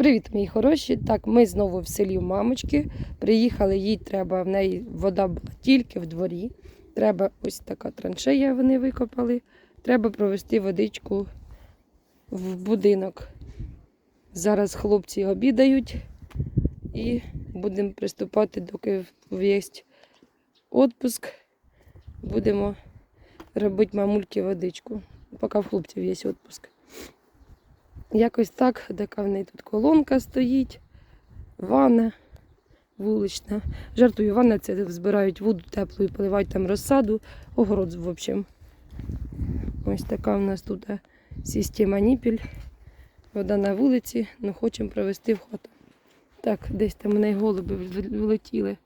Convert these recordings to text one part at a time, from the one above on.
Привіт, мої хороші. Так, ми знову в селі у мамочки. Приїхали, їй треба, в неї вода була тільки в дворі. Треба ось така траншея вони викопали. Треба провести водичку в будинок. Зараз хлопці обідають і будемо приступати, доки є відпуск. Будемо робити мамульки водичку, поки в хлопців є відпуск. Якось так, така в неї тут колонка стоїть, ванна вулична. Жартую, ванна це збирають воду теплу і поливають там розсаду, огород, в общем. Ось така в нас тут е, система ніпіль. Вода на вулиці, ну хочемо провести в хату. Так, десь там у неї голуби влетіли.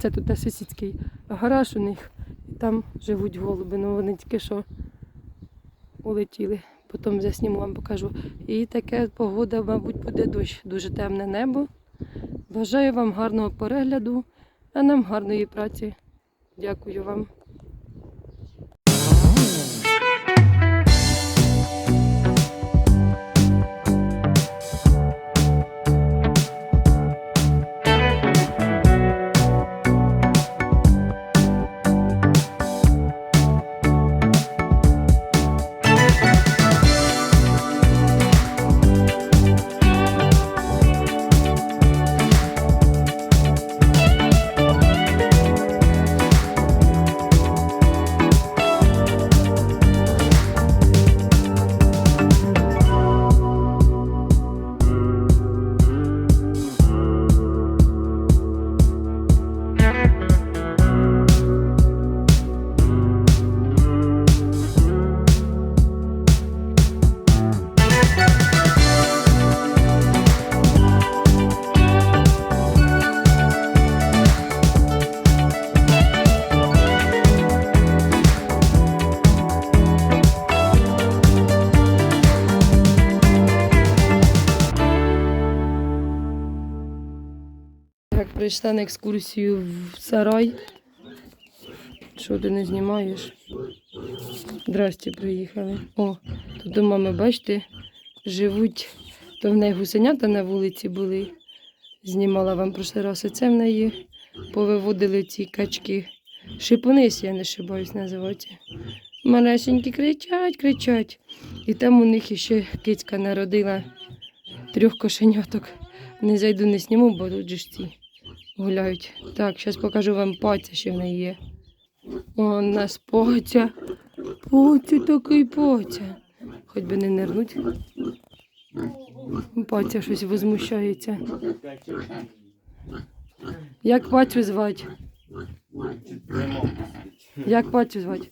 Це тут сусідський гараж у них. Там живуть голуби, ну вони тільки що улетіли. Потім засніму вам покажу. І така погода, мабуть, буде дощ. Дуже темне небо. Бажаю вам гарного перегляду, а нам гарної праці. Дякую вам. Прийшла на екскурсію в сарай. Що ти не знімаєш? Здрасте, приїхали. О, тут у мами, бачите, живуть. То в неї гусенята на вулиці були. Знімала вам прошлий раз. Оце в неї повиводили ці качки. Шипунись, я не шибаюсь називати. Малесенькі кричать, кричать. І там у них ще кицька народила трьох кошеняток. Не зайду, не зніму, бо тут же ж ці гуляють. Так, зараз покажу вам паця, що в неї є. О, у нас поця. Поця такий поця. Хоч би не нирнуть. Паця щось возмущається. Як пацю звати? Як пацю звати?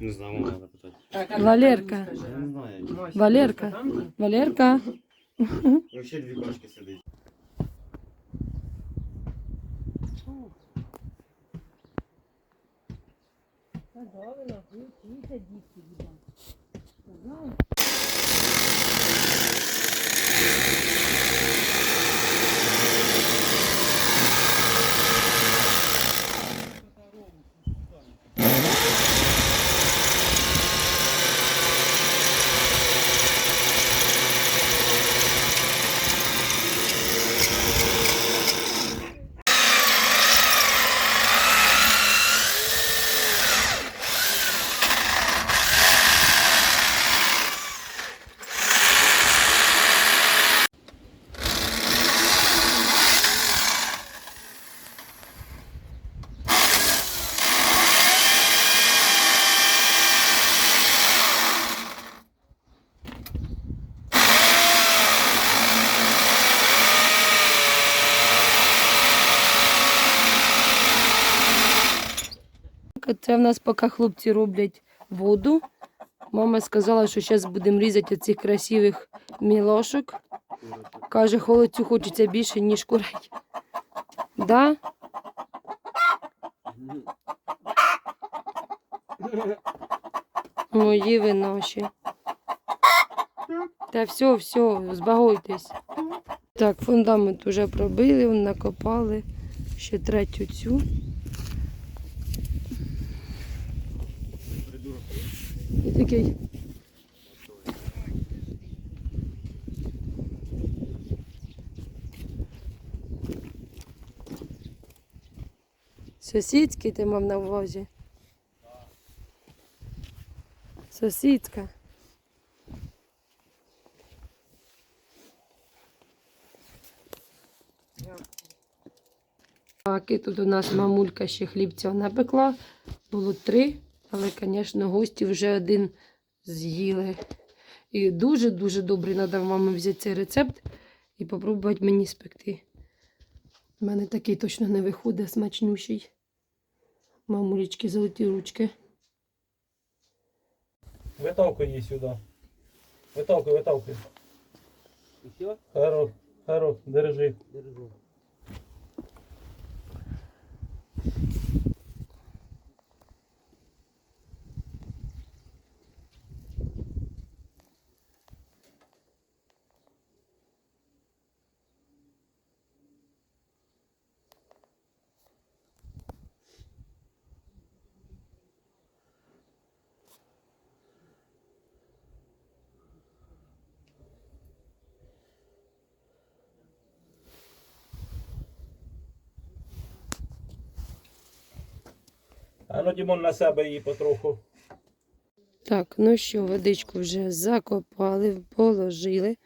Не знаю, мама надо питати. Валерка. Валерка. Валерка. Вообще дві кошки сидить. 太多了，只有机械。Це в нас поки хлопці роблять воду. Мама сказала, що зараз будемо різати цих красивих мілошок. Каже, холодцю хочеться більше, ніж курей. Да? Мої ви. Та все, все, збагуйтесь. Так, фундамент вже пробили, накопали. Ще третю цю. який. Сусідський ти мав на увазі? Сусідка. Так, і тут у нас мамулька ще хлібця напекла. Було три але, звісно, гості вже один з'їли. І дуже-дуже добре треба в мами взяти цей рецепт і попробувати мені спекти. У мене такий точно не виходить, смачнющий. Мамулечки, золоті ручки. Виталкуй її сюди. Виталкуй, виталкуй. Харо, харо, держи. Держу. А ну, Дімон, на себе її потроху. Так, ну що, водичку вже закопали, положили.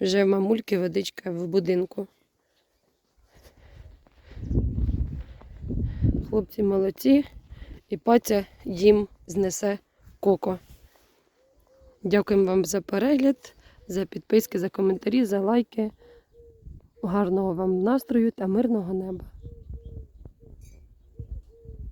Вже в мамульки водичка в будинку. Хлопці молодці. І паця їм знесе коко. Дякуємо вам за перегляд, за підписки, за коментарі, за лайки. Гарного вам настрою та мирного неба.